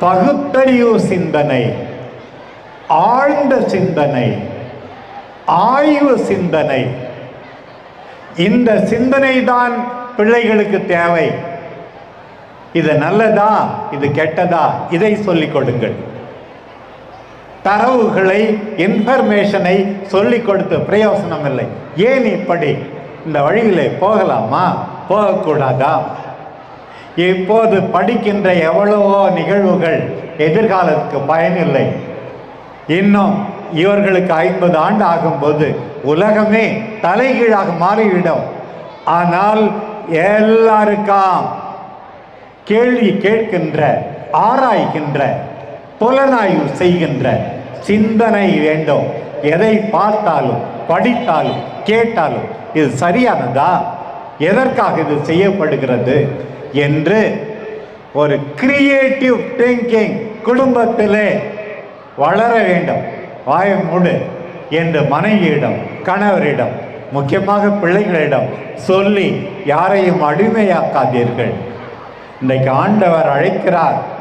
பகுத்தறிவு சிந்தனை ஆழ்ந்த சிந்தனை ஆய்வு சிந்தனை. இந்த சிந்தனை தான் பிள்ளைகளுக்கு தேவை. இது நல்லதா? இது கெட்டதா? இதை சொல்லிக் கொடுங்கள். தரவுகளை இன்ஃபர்மேஷனை சொல்லிக் கொடுத்து பிரயோசனம் இல்லை ஏன் இப்படி? இந்த வழியிலே போகலாமா? போகக்கூடாதா? இப்போது படிக்கின்ற எவ்வளவோ நிகழ்வுகள் எதிர்காலத்துக்கு பயனில்லை. இன்னும் இவர்களுக்கு ஐம்பது ஆண்டு ஆகும்போது உலகமே தலைகீழாக மாறிவிடும். ஆனால் எல்லாருக்காம் கேள்வி கேட்கின்ற ஆராய்கின்ற புலனாய்வு செய்கின்ற சிந்தனை வேண்டும். எதை பார்த்தாலும் படித்தாலும் கேட்டாலும் இது சரியானதா? எதற்காக இது செய்யப்படுகிறது? என்று ஒரு கிரியேட்டிவ் திங்கிங் குடும்பத்திலே வளர வேண்டும். வாய மூடு என்று மனைவியிடம் கணவரிடம் முக்கியமாக பிள்ளைகளிடம் சொல்லி யாரையும் அடிமையாக்காதீர்கள். இன்றைக்கு ஆண்டவர் அழைக்கிறார்.